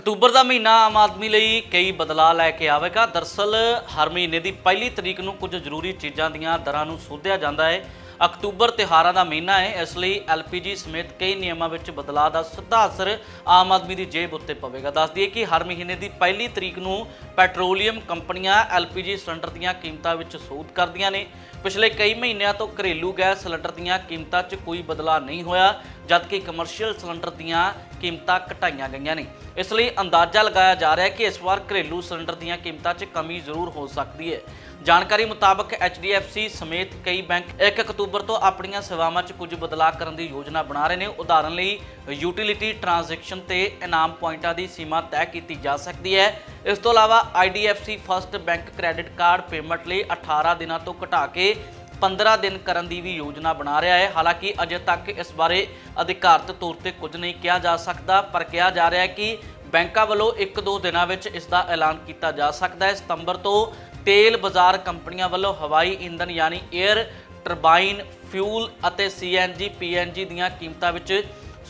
October ਦਾ ਮਹੀਨਾ ਆਮ ਆਦਮੀ ਲਈ ਕਈ ਬਦਲਾਅ ਲੈ ਕੇ ਆਵੇਗਾ। ਦਰਸਲ ਹਰ ਮਹੀਨੇ ਦੀ ਪਹਿਲੀ ਤਰੀਕ ਨੂੰ ਕੁਝ ਜ਼ਰੂਰੀ ਚੀਜ਼ਾਂ ਦੀਆਂ ਦਰਾਂ ਨੂੰ ਸੋਧਿਆ ਜਾਂਦਾ ਹੈ। ਅਕਤੂਬਰ ਤਿਉਹਾਰਾਂ ਦਾ ਮਹੀਨਾ ਹੈ, ਇਸ ਲਈ ਐਲਪੀਜੀ ਸਮੇਤ ਕਈ ਨਿਯਮਾਂ ਵਿੱਚ ਬਦਲਾਅ ਦਾ ਸਿੱਧਾ ਅਸਰ ਆਮ ਆਦਮੀ ਦੀ ਜੇਬ ਉੱਤੇ ਪਵੇਗਾ। ਦੱਸ ਦਈਏ ਕਿ ਹਰ ਮਹੀਨੇ ਦੀ ਪਹਿਲੀ ਤਰੀਕ ਨੂੰ ਪੈਟਰੋਲੀਅਮ ਕੰਪਨੀਆਂ ਐਲਪੀਜੀ ਸਿਲੰਡਰ ਦੀਆਂ ਕੀਮਤਾਂ ਵਿੱਚ ਸੋਧ ਕਰਦੀਆਂ ਨੇ। ਪਿਛਲੇ ਕਈ ਮਹੀਨਿਆਂ ਤੋਂ ਘਰੇਲੂ ਗੈਸ ਸਿਲੰਡਰ ਦੀਆਂ ਕੀਮਤਾਂ 'ਚ ਕੋਈ ਬਦਲਾਅ ਨਹੀਂ ਹੋਇਆ, ਜਦਕਿ ਕਮਰਸ਼ੀਅਲ ਸਿਲੰਡਰ ਦੀਆਂ ਕੀਮਤਾਂ ਘਟਾਈਆਂ ਗਈਆਂ ਨੇ। ਇਸ ਲਈ ਅੰਦਾਜ਼ਾ ਲਗਾਇਆ ਜਾ ਰਿਹਾ ਹੈ ਕਿ ਇਸ ਵਾਰ ਘਰੇਲੂ ਸਿਲੰਡਰ ਦੀਆਂ ਕੀਮਤਾਂ 'ਚ ਕਮੀ ਜ਼ਰੂਰ ਹੋ ਸਕਦੀ ਹੈ। ਜਾਣਕਾਰੀ ਮੁਤਾਬਕ HDFC ਸਮੇਤ ਕਈ ਬੈਂਕ 1 ਅਕਤੂਬਰ ਤੋਂ ਆਪਣੀਆਂ ਸੇਵਾਵਾਂ 'ਚ ਕੁਝ ਬਦਲਾਅ ਕਰਨ ਦੀ ਯੋਜਨਾ ਬਣਾ ਰਹੇ ਨੇ। ਉਦਾਹਰਨ ਲਈ, ਯੂਟਿਲਿਟੀ ਟ੍ਰਾਂਜੈਕਸ਼ਨ ਤੇ ਇਨਾਮ ਪੁਆਇੰਟਾਂ ਦੀ ਸੀਮਾ ਤੈਅ ਕੀਤੀ ਜਾ ਸਕਦੀ ਹੈ। ਇਸ ਤੋਂ ਇਲਾਵਾ IDFC first bank credit card payment ਲਈ 18 ਦਿਨਾਂ ਤੋਂ ਘਟਾ ਕੇ 15 ਦਿਨ ਕਰਨ ਦੀ ਵੀ ਯੋਜਨਾ ਬਣਾ ਰਿਹਾ ਹੈ। ਹਾਲਾਂਕਿ ਅਜੇ ਤੱਕ ਇਸ ਬਾਰੇ ਅਧਿਕਾਰਤ ਤੌਰ ਤੇ ਕੁਝ ਨਹੀਂ ਕਿਹਾ ਜਾ ਸਕਦਾ, ਪਰ ਕਿਹਾ ਜਾ ਰਿਹਾ ਹੈ ਕਿ ਬੈਂਕਾਂ ਵੱਲੋਂ 1-2 ਦਿਨਾਂ ਵਿੱਚ ਇਸ ਦਾ ਐਲਾਨ ਕੀਤਾ ਜਾ ਸਕਦਾ ਹੈ। ਸਤੰਬਰ ਤੋਂ ਤੇਲ ਬਾਜ਼ਾਰ ਕੰਪਨੀਆਂ ਵੱਲੋਂ ਹਵਾਈ ਇੰਧਨ ਯਾਨੀ 에ਅਰ ਟਰਬਾਈਨ, ਫਿਊਲ ਅਤੇ CNG PNG ਦੀਆਂ ਕੀਮਤਾਂ ਵਿੱਚ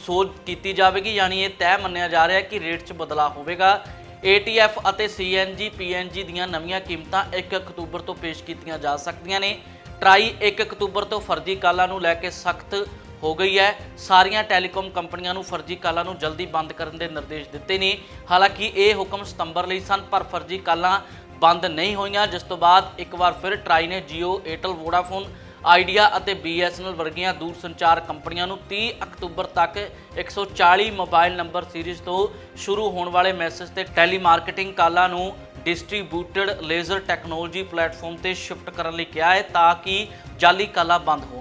ਸੋਧ ਕੀਤੀ ਜਾਵੇਗੀ। ਯਾਨੀ ਇਹ ਤੈਅ ਮੰਨਿਆ ਜਾ ਰਿਹਾ ਹੈ ਕਿ ਰੇਟ 'ਚ ਬਦਲਾਅ ਹੋਵੇਗਾ। ATF ਅਤੇ CNG PNG ਦੀਆਂ ਨਵੀਆਂ ਕੀਮਤਾਂ 1 ਅਕਤੂਬਰ ਤੋਂ ਪੇਸ਼ ਕੀਤੀਆਂ ਜਾ ਸਕਦੀਆਂ ਨੇ। ਟਰਾਈ 1 ਅਕਤੂਬਰ ਤੋਂ ਫਰਜ਼ੀ ਕਾਲਾਂ ਨੂੰ ਲੈ ਕੇ ਸਖਤ ਹੋ ਗਈ ਹੈ। ਸਾਰੀਆਂ ਟੈਲੀਕਾਮ ਕੰਪਨੀਆਂ ਨੂੰ ਫਰਜ਼ੀ ਕਾਲਾਂ ਨੂੰ ਜਲਦੀ ਬੰਦ ਕਰਨ ਦੇ ਨਿਰਦੇਸ਼ ਦਿੱਤੇ ਨੇ। ਹਾਲਾਂਕਿ ਇਹ ਹੁਕਮ ਸਤੰਬਰ ਲਈ ਸਨ ਪਰ ਫਰਜ਼ੀ ਕਾਲਾਂ ਬੰਦ ਨਹੀਂ ਹੋਈਆਂ। ਜਿਸ ਤੋਂ ਬਾਅਦ ਇੱਕ ਵਾਰ ਫਿਰ ਟਰਾਈ ਨੇ Jio, Airtel, Vodafone ਆਈਡੀਆ ਅਤੇ BSNL ਵਰਗੀਆਂ ਦੂਰ ਸੰਚਾਰ ਕੰਪਨੀਆਂ ਨੂੰ 30 ਅਕਤੂਬਰ ਤੱਕ 140 ਮੋਬਾਈਲ ਨੰਬਰ ਸੀਰੀਜ਼ ਤੋਂ ਸ਼ੁਰੂ ਹੋਣ ਵਾਲੇ ਮੈਸੇਜ ਤੇ ਟੈਲੀਮਾਰਕੀਟਿੰਗ ਕਾਲਾਂ ਨੂੰ ਡਿਸਟ੍ਰੀਬਿਊਟਡ ਲੇਜ਼ਰ ਟੈਕਨੋਲੋਜੀ ਪਲੇਟਫਾਰਮ ਤੇ ਸ਼ਿਫਟ ਕਰਨ ਲਈ ਕਿਹਾ ਹੈ ਤਾਂ ਕਿ ਜਾਲੀ ਕਾਲਾ ਬੰਦ ਹੋ